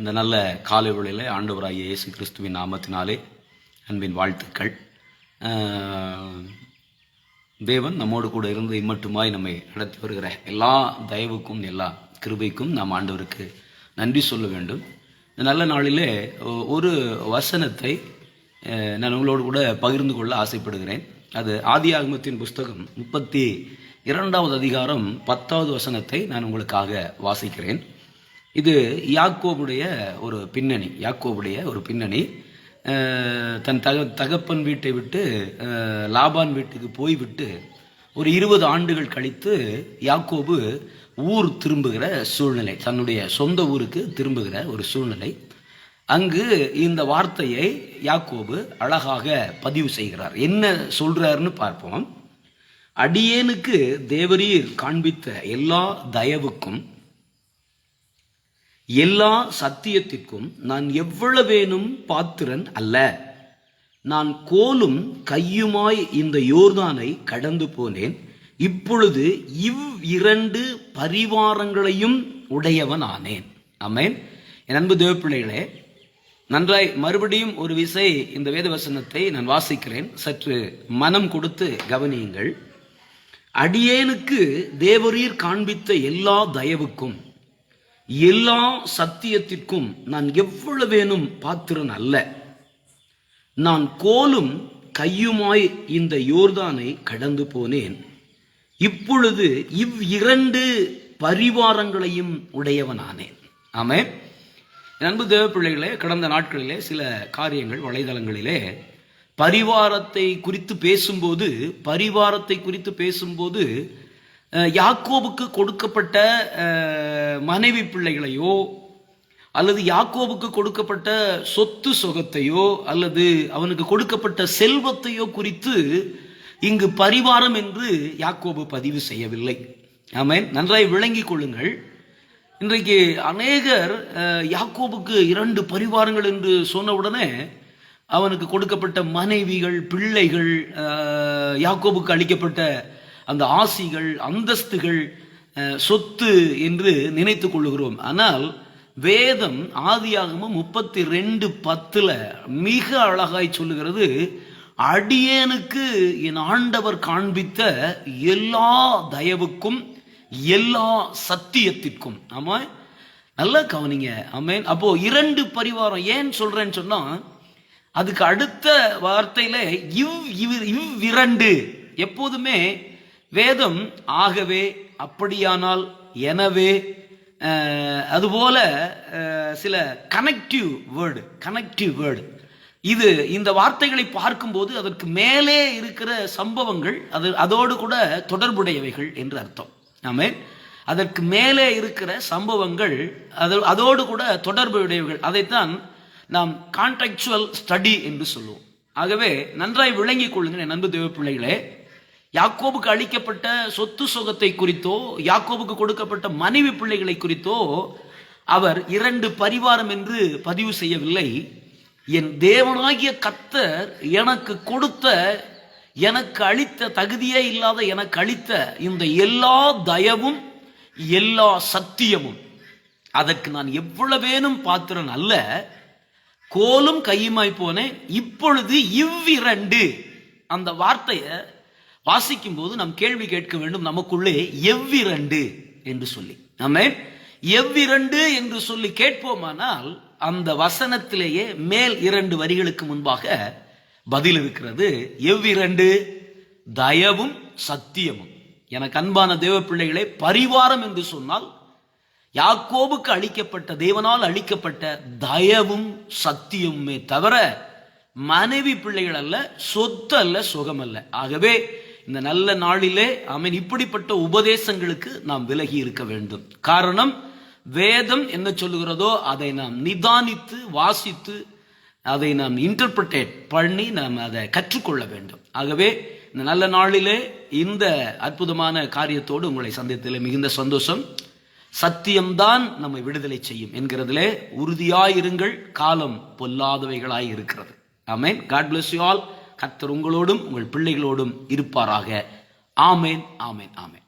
இந்த நல்ல காலை வேளையில் ஆண்டவராகிய இயேசு கிறிஸ்துவின் நாமத்தினாலே அன்பின் வாழ்த்துக்கள். தேவன் நம்மோடு கூட இருந்து இம்மட்டுமாய் நம்மை நடத்தி வருகிற எல்லா தயவுக்கும் எல்லா கிருபைக்கும் நாம் ஆண்டவருக்கு நன்றி சொல்ல வேண்டும். இந்த நல்ல நாளிலே ஒரு வசனத்தை நான் உங்களோடு கூட பகிர்ந்து கொள்ள ஆசைப்படுகிறேன். அது ஆதி ஆகமத்தின் புஸ்தகம் முப்பத்தி இரண்டாவது அதிகாரம் பத்தாவது வசனத்தை நான் உங்களுக்காக வாசிக்கிறேன். இது யாக்கோபுடைய ஒரு பின்னணி யாக்கோபுடைய ஒரு பின்னணி. தன் தக தகப்பன் வீட்டை விட்டு லாபான் வீட்டுக்கு போய்விட்டு ஒரு இருபது ஆண்டுகள் கழித்து யாக்கோபு ஊர் திரும்புகிற சூழ்நிலை தன்னுடைய சொந்த ஊருக்கு திரும்புகிற ஒரு சூழ்நிலை. அங்கு இந்த வார்த்தையை யாக்கோபு அழகாக பதிவு செய்கிறார். என்ன சொல்றாருன்னு பார்ப்போம். அடியேனுக்கு தேவரீர் காண்பித்த எல்லா தயவுக்கும் எல்லா சத்தியத்திற்கும் நான் எவ்வளவேனும் பாத்திரன் அல்ல. நான் கோலும் கையுமாய் இந்த யோர்தானை கடந்து போனேன். இப்பொழுது இவ் இரண்டு பரிவாரங்களையும் உடையவன் ஆனேன் என் அன்பு தேவப்பிள்ளைகளே நன்றாய் மறுபடியும் ஒரு விசை இந்த வேதவசனத்தை நான் வாசிக்கிறேன். சற்று மனம் கொடுத்து கவனியுங்கள். அடியேனுக்கு தேவரீர் காண்பித்த எல்லா தயவுக்கும் எல்லா சத்தியத்திற்கும் நான் எவ்வளவேனும் பாத்திரன் அல்ல. நான் கோலும் கையுமாய் இந்த யோர்தானை கடந்து போனேன். இப்பொழுது இவ் இரண்டு பரிவாரங்களையும் உடையவனானேன். ஆமே அன்பு தேவ பிள்ளைகளே கடந்த நாட்களிலே சில காரியங்கள் வலைதளங்களிலே பரிவாரத்தை குறித்து பேசும்போது பரிவாரத்தை குறித்து பேசும்போது யாக்கோபுக்கு கொடுக்கப்பட்ட மனைவி பிள்ளைகளையோ அல்லது யாக்கோபுக்கு கொடுக்கப்பட்ட சொத்து சொகத்தையோ அல்லது அவனுக்கு கொடுக்கப்பட்ட செல்வத்தையோ குறித்து இங்கு பரிவாரம் என்று யாக்கோபு பதிவு செய்யவில்லை. ஆமென். நன்றாய் விளங்கிக் கொள்ளுங்கள். இன்றைக்கு அநேகர் யாக்கோபுக்கு இரண்டு பரிவாரங்கள் என்று சொன்ன உடனே அவனுக்கு கொடுக்கப்பட்ட மனைவிகள் பிள்ளைகள் யாக்கோபுக்கு அளிக்கப்பட்ட அந்த ஆசிகள் அந்தஸ்துகள் சொத்து என்று நினைத்து கொள்ளுகிறோம். ஆனால் வேதம் ஆதியாகமும் முப்பத்தி ரெண்டு பத்தில் மிக அழகாய் சொல்லுகிறது அடியேனுக்கு என் ஆண்டவர் காண்பித்த எல்லா தயவுக்கும் எல்லா சத்தியத்திற்கும். ஆமா? நல்லா கவனிங்க. ஆமேன். அப்போ இரண்டு பரிவாரம் ஏன் சொல்றேன்னு சொன்னா அதுக்கு அடுத்த வார்த்தையில இவ் இவ் இவ்விரண்டு எப்போதுமே வேதம் ஆகவே அப்படியானால் எனவே அதுபோல சில கனெக்டிவ் வேர்டு கனெக்டிவ் வேர்டு இது இந்த வார்த்தைகளை பார்க்கும்போது அதற்கு மேலே இருக்கிற சம்பவங்கள் அது அதோடு கூட தொடர்புடையவைகள் என்று அர்த்தம். ஆமே. அதற்கு மேலே இருக்கிற சம்பவங்கள் அது அதோடு கூட தொடர்புடையவைகள். அதைத்தான் நாம் கான்டெக்சுவல் ஸ்டடி என்று சொல்லுவோம். ஆகவே நன்றாய் விளங்கிக் கொள்ளுங்கள் என் அன்பு தேவ பிள்ளைகளே யாக்கோபுக்கு அளிக்கப்பட்ட சொத்து சுகத்தை குறித்தோ யாக்கோபுக்கு கொடுக்கப்பட்ட மனைவி பிள்ளைகளை குறித்தோ அவர் இரண்டு பரிவாரம் என்று பதிவு செய்யவில்லை. என் தேவனாகிய கத்தர் எனக்கு கொடுத்த எனக்கு அளித்த தகுதியே இல்லாத எனக்கு அளித்த இந்த எல்லா தயவும் எல்லா சத்தியமும். அதற்கு நான் எவ்வளவேனும் பாத்திரன் அல்ல கோலும் கையுமாய் போனேன். இப்பொழுது இவ்விரண்டு. அந்த வார்த்தையை வாசிக்கும் போது நாம் கேள்வி கேட்க வேண்டும் நமக்குள்ளே எவ்விரண்டு என்று சொல்லி. நம்ம எவ்விரண்டு என்று சொல்லி கேட்போமானால் அந்த வசனத்திலேயே மேல் இரண்டு வரிகளுக்கு முன்பாக பதில் இருக்கிறது. எவ்விரண்டு? தயவும் சத்தியமும். எனக்கு அன்பான தேவ பிள்ளைகளை பரிவாரம் என்று சொன்னால் யாக்கோபுக்கு அளிக்கப்பட்ட தேவனால் அளிக்கப்பட்ட தயவும் சத்தியமுமே தவிர மனைவி பிள்ளைகள் அல்ல சொத்து அல்ல சுகம் அல்ல. ஆகவே இந்த நல்ல நாளிலே அவன் இப்படிப்பட்ட உபதேசங்களுக்கு நாம் விலகி இருக்க வேண்டும். காரணம் வேதம் என்ன சொல்லுகிறதோ அதை நாம் நிதானித்து வாசித்து அதை நாம் இன்டர்பிரட்டேட் பண்ணி நாம் அதை கற்றுக்கொள்ள வேண்டும். ஆகவே இந்த நல்ல நாளிலே இந்த அற்புதமான காரியத்தோடு உங்களை சந்தித்ததில் மிகுந்த சந்தோஷம். சத்தியம்தான் நம்மை விடுதலை செய்யும் என்கிறதிலே உறுதியாயிருங்கள். காலம் பொல்லாதவைகளாய் இருக்கிறது. ஆமென். காட் பிளஸ் யூ ஆல் கர்த்தர் உங்களோடும் உங்கள் பிள்ளைகளோடும் இருப்பாராக. ஆமேன் ஆமேன் ஆமேன்.